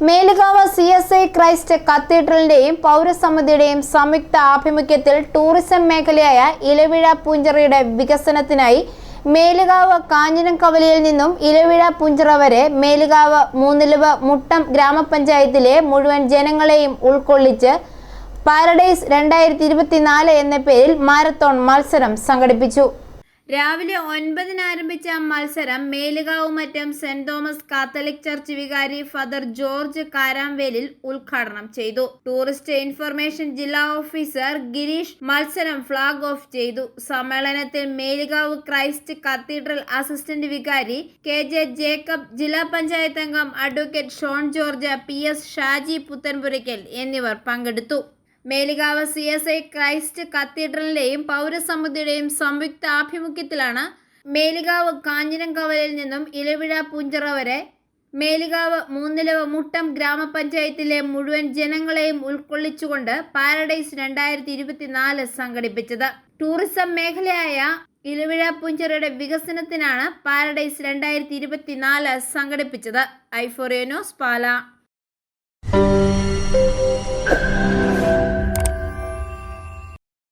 Melukavu C S I Christ കത്തീഡ്രലിന്റെയും പൗരസമിതിയുടെയും സംയുക്ത ആഭിമുഖ്യത്തിൽ ടൂറിസം മേഖലയായ ഇലവിഴ പുഞ്ചറയുടെ വികസനത്തിനായി മേലുകാവ് കാഞ്ഞിരംകവലയിൽ നിന്നും ഇലവിഴ പുഞ്ചിറ വരെ മേലുകാവ് മൂന്നിലവ് മുട്ടം ഗ്രാമപഞ്ചായത്തിലെ മുഴുവൻ ജനങ്ങളെയും ഉൾക്കൊള്ളിച്ച് പാരഡൈസ് രണ്ടായിരത്തി ഇരുപത്തിനാല് എന്ന പേരിൽ മാരത്തോൺ മത്സരം സംഘടിപ്പിച്ചു. രാവിലെ ഒൻപതിന് ആരംഭിച്ച മത്സരം Melukavu Mattam saint Thomas catholic church വികാരി ഫാദർ ജോർജ് കാരാംവേലിൽ ഉദ്ഘാടനം ചെയ്തു. ടൂറിസ്റ്റ് ഇൻഫർമേഷൻ ജില്ലാ ഓഫീസർ ഗിരീഷ് മത്സരം ഫ്ളാഗ് ഓഫ് ചെയ്തു. സമ്മേളനത്തിൽ മേലുകാവ് ക്രൈസ്റ്റ് കത്തീഡ്രൽ അസിസ്റ്റന്റ് വികാരി കെ ജെ ജേക്കബ് ജില്ലാ പഞ്ചായത്ത് അംഗം advocate Shone George P S Shaji Puthenpurakkal എന്നിവർ പങ്കെടുത്തു. Melukavu C S I Christ കത്തീഡ്രലിന്റെയും പൗരസമിതിയുടെയും സംയുക്ത ആഭിമുഖ്യത്തിലാണ് മേലുകാവ് കാഞ്ഞിരംകവലിൽ നിന്നും ഇലവിഴ പുഞ്ചിറ വരെ മേലുകാവ് മൂന്നിലവ് മുട്ടം ഗ്രാമപഞ്ചായത്തിലെ മുഴുവൻ ജനങ്ങളെയും ഉൾക്കൊള്ളിച്ചുകൊണ്ട് പാരഡൈസ് രണ്ടായിരത്തി ഇരുപത്തിനാല് സംഘടിപ്പിച്ചത്. ടൂറിസം മേഖലയായ ഇലവിഴ പുഞ്ചിറയുടെ വികസനത്തിനാണ് പാരഡൈസ് രണ്ടായിരത്തി ഇരുപത്തിനാല് സംഘടിപ്പിച്ചത് ഐഫോറിയനോസ് പാല.